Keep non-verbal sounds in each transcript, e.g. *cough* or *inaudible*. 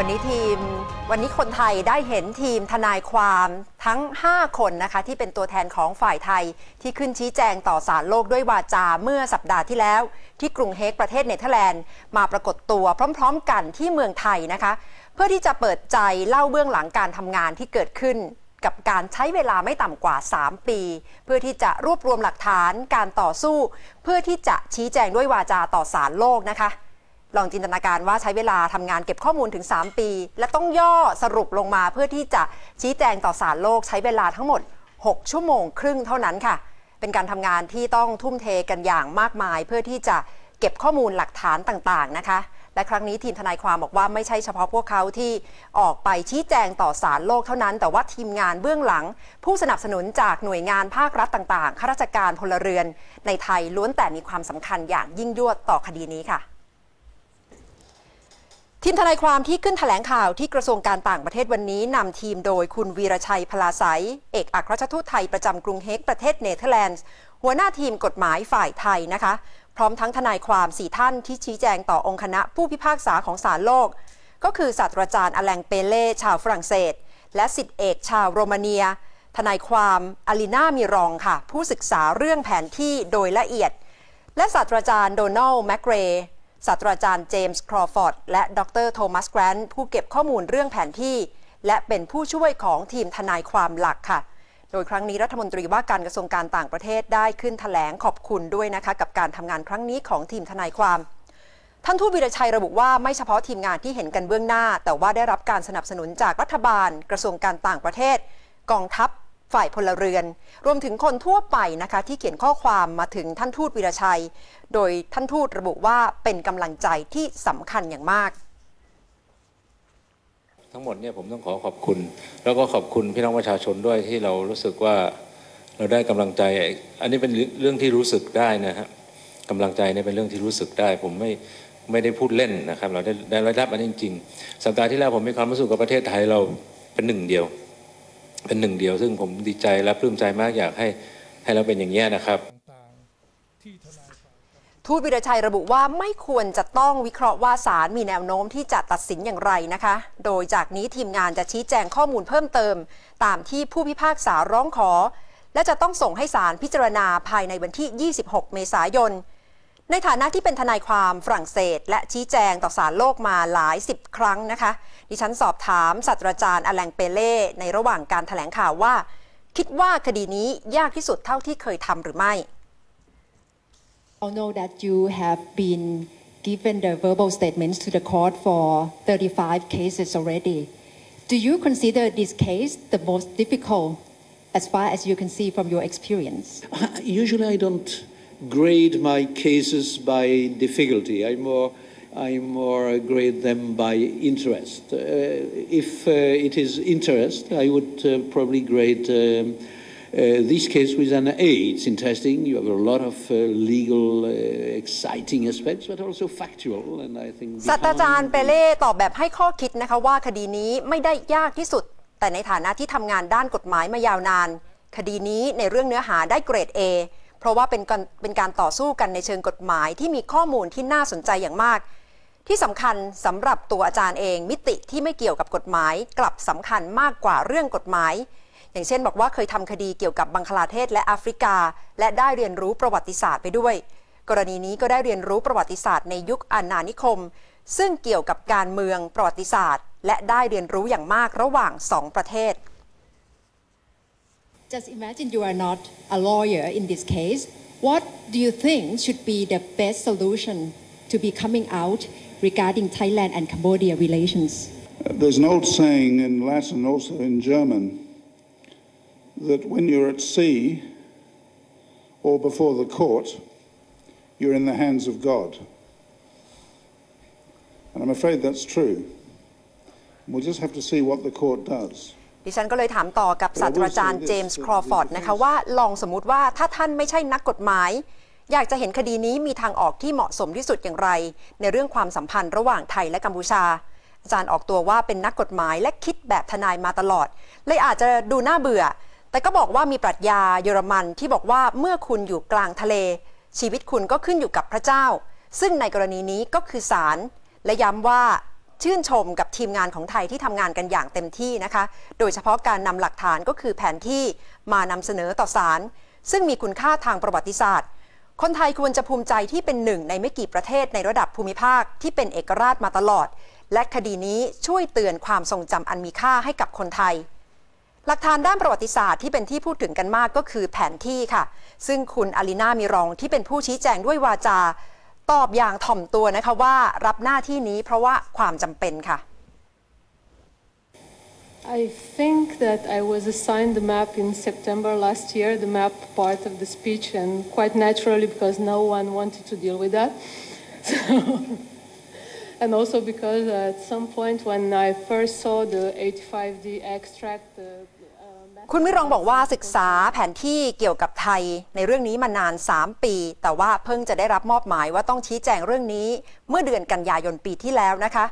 วันนี้ทีมวันนี้คนไทยได้เห็นทีมทนายความทั้ง 5 คนนะคะ ที่เป็นตัวแทนของฝ่ายไทยที่ขึ้นชี้แจงต่อศาลโลกด้วยวาจาเมื่อสัปดาห์ที่แล้ว ที่กรุงเฮกประเทศเนเธอร์แลนด์ มาปรากฏตัวพร้อมๆกันที่เมืองไทยนะคะ เพื่อที่จะเปิดใจเล่าเบื้องหลังการทำงานที่เกิดขึ้น กับการใช้เวลาไม่ต่ำกว่า 3 ปี เพื่อที่จะรวบรวมหลักฐานการต่อสู้ เพื่อที่จะชี้แจงด้วยวาจาต่อศาลโลกนะคะ ลองจินตนาการว่าใช้เวลาทำงานเก็บข้อมูลถึง 3 ปี และต้องย่อสรุปลงมาเพื่อที่จะชี้แจงต่อศาลโลกใช้เวลาทั้งหมด 6 ชั่วโมงครึ่งเท่านั้นค่ะ เป็นการทำงานที่ต้องทุ่มเทกันอย่างมากมาย เพื่อที่จะเก็บข้อมูลหลักฐานต่างๆนะคะ และครั้งนี้ทีมทนายความบอกว่าไม่ใช่เฉพาะพวกเขาที่ออกไปชี้แจงต่อศาลโลกเท่านั้น แต่ว่าทีมงานเบื้องหลัง ผู้สนับสนุนจากหน่วยงานภาครัฐต่างๆข้าราชการพลเรือน ในไทยล้วนแต่มีความสำคัญอย่างยิ่งยวดต่อคดีนี้ค่ะ ทีมทนายความที่ขึ้นแถลงข่าวที่กระทรวงการต่างประเทศวันนี้นำทีมโดยคุณวีรชัยพลาไสยเอกอัครราชทูตไทยประจำกรุงเฮกประเทศเนเธอร์แลนด์ หัวหน้าทีมกฎหมายฝ่ายไทยนะคะ พร้อมทั้งทนายความสี่ท่านที่ชี้แจงต่อองค์คณะผู้พิพากษาของศาลโลก ก็คือศาสตราจารย์อแลงเปเล่ชาวฝรั่งเศส และสิทธิเอกชาวโรมาเนีย ทนายความอลิน่ามิรองค่ะ ผู้ศึกษาเรื่องแผนที่โดยละเอียด และศาสตราจารย์โดนัลด์แมกเรย์ ศาสตราจารย์เจมส์ครอฟอร์ดและดรโทมัสแกรนท์ผู้เก็บข้อมูลเรื่องแผนที่ และเป็นผู้ช่วยของทีมทนายความหลักค่ะ โดยครั้งนี้รัฐมนตรีว่าการกระทรวงการต่างประเทศได้ขึ้นแถลงขอบคุณด้วยนะคะ กับการทำงานครั้งนี้ของทีมทนายความท่านทูตวิรชัยระบุว่าไม่เฉพาะทีมงานที่เห็นกันเบื้องหน้า แต่ว่าได้รับการสนับสนุนจากรัฐบาล กระทรวงการต่างประเทศ กองทัพ ฝ่ายพลเรือน รวมถึงคนทั่วไปนะคะที่เขียนข้อความมาถึงท่านทูตวิรชัย โดยท่านทูตระบุว่าเป็นกำลังใจที่สำคัญอย่างมาก ทั้งหมดเนี่ยผมต้องขอขอบคุณ แล้วก็ขอบคุณพี่น้องประชาชนด้วยที่เรารู้สึกว่าเราได้กำลังใจ อันนี้เป็นเรื่องที่รู้สึกได้นะฮะกำลังใจเนี่ยเป็นเรื่องที่รู้สึกได้ ผมไม่ไม่ได้พูดเล่นนะครับ เราได้ได้รับอันนี้จริงๆสัปดาห์ที่แล้วผมมีความรู้สึกกับประเทศไทยเราเป็นหนึ่งเดียว เป็นหนึ่งเดียว ซึ่งผมดีใจและปลื้มใจมากอยากให้ให้เราเป็นอย่างนี้นะครับทูตวิรชัยระบุว่าไม่ควรจะต้องวิเคราะห์ว่าศาลมีแนวโน้มที่จะตัดสินอย่างไรนะคะ โดยจากนี้ทีมงานจะชี้แจงข้อมูลเพิ่มเติม ตามที่ผู้พิพากษาร้องขอ และจะต้องส่งให้ศาลพิจารณาภายในวันที่ 26 เมษายน ในฐานะที่เป็นทนายความฝรั่งเศส และชี้แจงต่อศาลโลกมาหลายสิบครั้งนะคะ ดิฉันสอบถามศาสตราจารย์อแลงเปเล่ในระหว่างการถแถลงข่าวว่า คิดว่าคดีนี้ยากที่สุดเท่าที่เคยทำหรือไม่ I know that you have been given the verbal statements to the court for 35 cases already. Do you consider this case the most difficult as far as you can see from your experience? Usually I don't grade my cases by difficulty. I more, I more grade them by interest. Uh, if uh, it is interest, I would uh, probably grade um, uh, this case with an A. It's interesting. You have a lot of uh, legal, uh, exciting aspects, but also factual. And I think ศาสตราจารย์เปเล่ตอบแบบให้ข้อคิดนะคะว่าคดีนี้ไม่ได้ยากที่สุด แต่ในฐานะที่ทำงานด้านกฎหมายมายาวนาน คดีนี้ในเรื่องเนื้อหาได้เกรด A เพราะว่าเป็นการเป็นการต่อสู้กันในเชิงกฎหมายที่มีข้อมูลที่น่าสนใจอย่างมาก ที่สำคัญสำหรับตัวอาจารย์เอง มิติที่ไม่เกี่ยวกับกฎหมาย กลับสำคัญมากกว่าเรื่องกฎหมาย อย่างเช่น บอกว่าเคยทำคดีเกี่ยวกับบังคลาเทศและแอฟริกา และได้เรียนรู้ประวัติศาสตร์ไปด้วย กรณีนี้ก็ได้เรียนรู้ประวัติศาสตร์ในยุคอาณานิคม ซึ่งเกี่ยวกับการเมืองประวัติศาสตร์ และได้เรียนรู้อย่างมากระหว่างสองประเทศ Just imagine you are not a lawyer in this case. What do you think should be the best solution to be coming out regarding Thailand and Cambodia relations? Uh, there's an old saying in Latin, also in German, that when you're at sea or before the court, you're in the hands of God. And I'm afraid that's true. We'll just have to see what the court does. ดิฉันก็เลยถามต่อกับศาสตราจารย์เจมส์ครอฟอร์ดนะคะว่าลองสมมุติว่าถ้าท่านไม่ใช่นักกฎหมาย อยากจะเห็นคดีนี้มีทางออกที่เหมาะสมที่สุดอย่างไร ในเรื่องความสัมพันธ์ระหว่างไทยและกัมพูชา อาจารย์ออกตัวว่าเป็นนักกฎหมายและคิดแบบทนายมาตลอด เลยอาจจะดูน่าเบื่อ แต่ก็บอกว่ามีปรัชญาเยอรมันที่บอกว่าเมื่อคุณอยู่กลางทะเล ชีวิตคุณก็ขึ้นอยู่กับพระเจ้า ซึ่งในกรณีนี้ก็คือศาลและย้ำว่า ชื่นชมกับทีมงานของไทยที่ทำงานกันอย่างเต็มที่นะคะ โดยเฉพาะการนำหลักฐานก็คือแผนที่มานำเสนอต่อศาลซึ่งมีคุณค่าทางประวัติศาสตร์ คนไทยควรจะภูมิใจที่เป็นหนึ่งในไม่กี่ประเทศในระดับภูมิภาคที่เป็นเอกราชมาตลอด และคดีนี้ช่วยเตือนความทรงจำอันมีค่าให้กับคนไทย หลักฐานด้านประวัติศาสตร์ที่เป็นที่พูดถึงกันมากก็คือแผนที่ค่ะ ซึ่งคุณอาลีนามิรองที่เป็นผู้ชี้แจงด้วยวาจา ตอบอย่างถ่อมตัวนะคะว่ารับหน้าที่นี้เพราะว่าความจำเป็นค่ะ I think that I was assigned the map in September last year, the map part of the speech, and quite naturally because no one wanted to deal with that. So, and also because at some point when I first saw the 85D extract, the uh, map คุณวิรองบอกว่าศึกษาแผนที่เกี่ยวกับไทยในเรื่องนี้มานาน 3 ปี แต่ว่าเพิ่งจะได้รับมอบหมายว่าต้องชี้แจงเรื่องนี้ เมื่อเดือนกันยายนปีที่แล้วนะคะ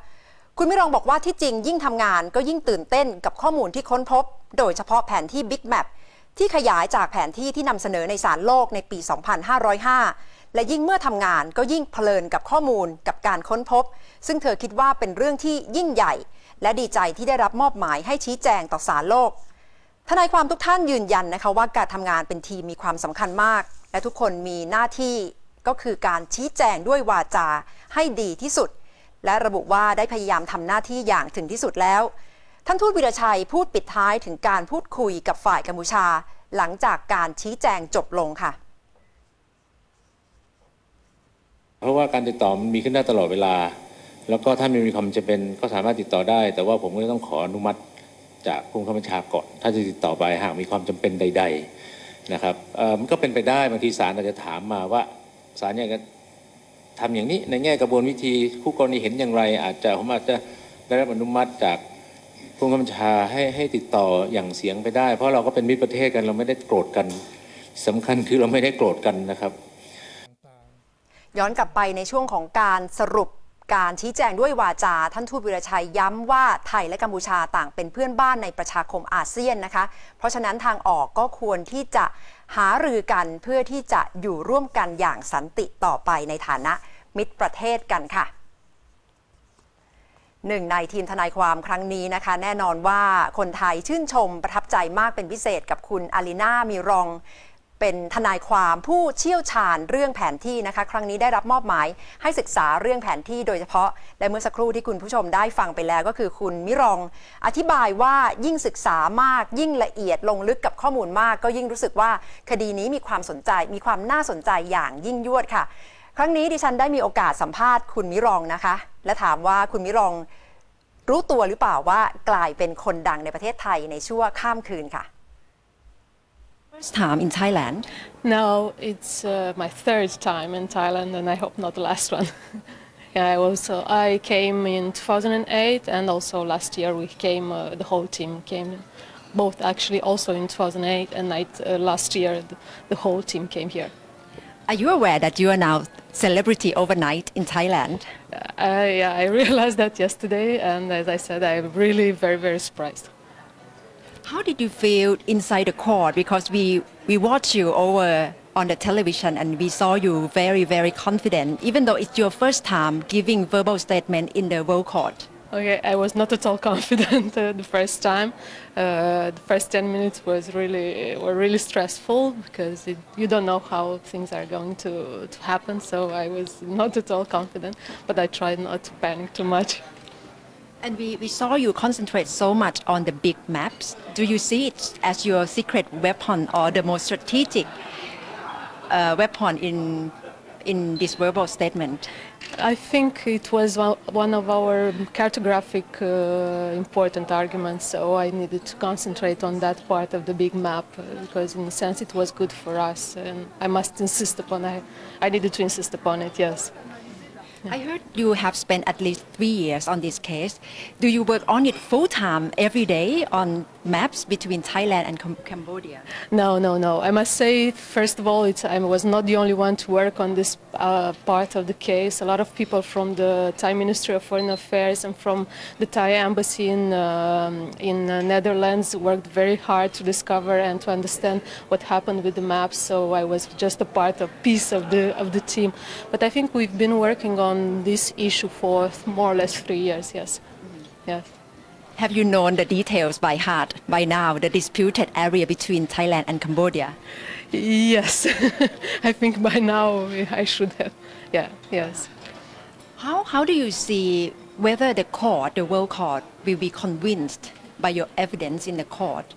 คุณวิรองบอกว่าที่จริงยิ่งทำงานก็ยิ่งตื่นเต้นกับข้อมูลที่ค้นพบ โดยเฉพาะแผนที่ Big Map ที่ขยายจากแผนที่ที่นำเสนอในสารโลกในปี 2505 และยิ่งเมื่อทำงานก็ยิ่งเพลินกับข้อมูลกับการค้นพบ ซึ่งเธอคิดว่าเป็นเรื่องที่ยิ่งใหญ่ และดีใจที่ได้รับมอบหมายให้ชี้แจงต่อสารโลก ทนายความทุกท่านยืนยันนะคะว่าการทำงานเป็นทีมมีความสำคัญมาก และทุกคนมีหน้าที่ก็คือการชี้แจงด้วยวาจาให้ดีที่สุด และระบุว่าได้พยายามทำหน้าที่อย่างถึงที่สุดแล้ว ท่านทูตวิรชัยพูดปิดท้ายถึงการพูดคุยกับฝ่ายกัมพูชา หลังจากการชี้แจงจบลงค่ะ เพราะว่าการติดต่อมันมีขึ้นได้ตลอดเวลา แล้วก็ถ้ามันมีความจำเป็นก็สามารถติดต่อได้ แต่ว่าผมก็ต้องขออนุมัติ จากผู้บังคับบัญชาก่อนถ้าจะติดต่อไปหากมีความจำเป็นใด ๆนะครับมันก็เป็นไปได้บางทีศาลอาจจะถามมาว่าศาลอยากจะทำอย่างนี้ในแง่กระบวนวิธีคู่กรณีเห็นอย่างไร อาจจะผมอาจจะได้รับอนุมัติจากผู้บังคับบัญชาให้ให้ติดต่ออย่างเสียงไปได้ เพราะเราก็เป็นมิตรประเทศกันเราไม่ได้โกรธกันสำคัญคือเราไม่ได้โกรธกันนะครับ ย้อนกลับไปในช่วงของการสรุป การชี้แจงด้วยวาจา ท่านทูตวิรชัยย้ำว่าไทยและกัมพูชาต่างเป็นเพื่อนบ้านในประชาคมอาเซียนนะคะ เพราะฉะนั้นทางออกก็ควรที่จะหารือกันเพื่อที่จะอยู่ร่วมกันอย่างสันติต่อไปในฐานะมิตรประเทศกันค่ะหนึ่งในทีมทนายความครั้งนี้นะคะ แน่นอนว่าคนไทยชื่นชมประทับใจมากเป็นพิเศษกับคุณอาลีนามีรอง เป็นทนายความผู้เชี่ยวชาญเรื่องแผนที่นะคะ ครั้งนี้ได้รับมอบหมายให้ศึกษาเรื่องแผนที่โดยเฉพาะ และเมื่อสักครู่ที่คุณผู้ชมได้ฟังไปแล้วก็คือคุณมิรอง อธิบายว่ายิ่งศึกษามาก ยิ่งละเอียดลงลึกกับข้อมูลมาก ก็ยิ่งรู้สึกว่าคดีนี้มีความสนใจ มีความน่าสนใจอย่างยิ่งยวดค่ะ ครั้งนี้ดิฉันได้มีโอกาสสัมภาษณ์คุณมิรองนะคะ และถามว่าคุณมิรอง รู้ตัวหรือเปล่าว่ากลายเป็นคนดังในประเทศไทยในชั่วข้ามคืนค่ะ First time in Thailand. No, it's uh, my third time in Thailand, and I hope not the last one. *laughs* yeah, I also I came in 2008, and also last year we came. Uh, the whole team came, both actually also in 2008 and night, uh, last year the, the whole team came here. Are you aware that you are now celebrity overnight in Thailand? Uh, yeah, I *laughs* realized that yesterday, and as I said, I'm really very very surprised. How did you feel inside the court? Because we, we watched you over on the television and we saw you very, very confident, even though it's your first time giving verbal statement in the World Court. Okay, I was not at all *laughs* confident uh, the first time. Uh, the first 10 minutes was really were really stressful because it, you don't know how things are going to, to happen. So I was not at all confident, but I tried not to panic too much. And we, we saw you concentrate so much on the big maps. Do you see it as your secret weapon or the most strategic uh, weapon in, in this verbal statement? I think it was one of our cartographic uh, important arguments, so I needed to concentrate on that part of the big map uh, because, in a sense, it was good for us, and I must insist upon. it. I needed to insist upon it. Yes. I heard you have spent at least three years on this case. Do you work on it full time every day on maps between Thailand and Cam- Cambodia? No, no, no. I must say, first of all, I was not the only one to work on this uh, part of the case. A lot of people from the Thai Ministry of Foreign Affairs and from the Thai Embassy in, um, in uh, Netherlands worked very hard to discover and to understand what happened with the maps. So I was just a part, a piece of the, of the team. But I think we've been working on on this issue for more or less three years. Yes, mm-hmm. yes. Have you known the details by heart by now, the disputed area between Thailand and Cambodia? Yes, *laughs* I think by now I should have. Yeah, yes. How, how do you see whether the court, the world court, will be convinced by your evidence in the court?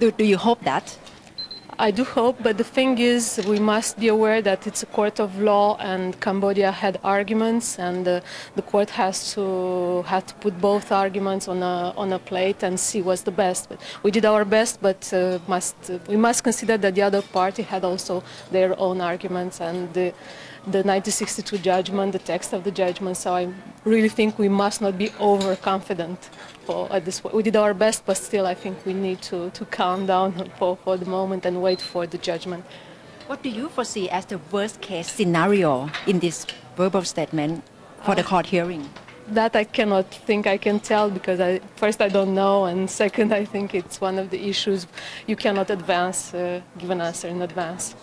Do, do you hope that? I do hope, but the thing is, we must be aware that it's a court of law, and Cambodia had arguments, and uh, the court has to had to put both arguments on a on a plate and see what's the best. But we did our best, but uh, must uh, we must consider that the other party had also their own arguments and the. The 1962 judgment, the text of the judgment. So I really think we must not be overconfident for at this. We did our best, but still, I think we need to, to calm down *laughs* for, for the moment and wait for the judgment. What do you foresee as the worst case scenario in this verbal statement for the court hearing? That I cannot think I can tell because I, first I don't know, and *laughs* second I think it's one of the issues you cannot advance, uh, give an answer in advance.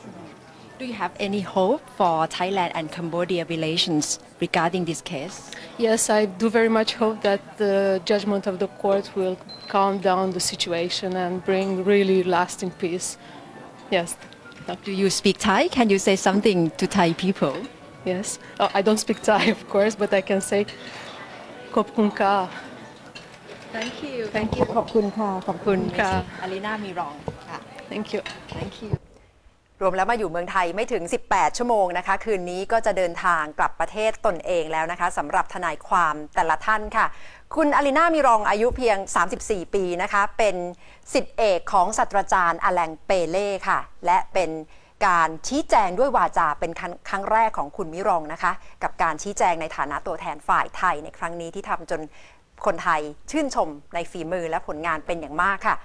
Do you have any hope for Thailand and Cambodia relations regarding this case? Yes, I do very much hope that the judgment of the court will calm down the situation and bring really lasting peace. Yes. Do you speak Thai? Can you say something to Thai people? Yes. Oh, I don't speak Thai, *laughs* of course, but I can say Kop Kun Ka. Thank you Thank you ขอบคุณค่ะ ขอบคุณ ค่ะ อารีนามีรองค่ะ Thank you. Thank you รวมแล้วมาอยู่เมืองไทยไม่ถึง 18 ชั่วโมงนะคะ คืนนี้ก็จะเดินทางกลับประเทศตนเองแล้วนะคะสำหรับทนายความแต่ละท่านค่ะ คุณอารีนามีรองอายุเพียง 34 ปีนะคะ เป็นสิทธิเอกของศาสตราจารย์อแลงเปเล่ค่ะ และเป็นการชี้แจงด้วยวาจาเป็นครครั้งแรกของคุณมิรองนะคะ กับการชี้แจงในฐานะตัวแทนฝ่ายไทยในครั้งนี้ที่ทำจนคนไทยชื่นชมในฝีมือและผลงานเป็นอย่างมากค่ะ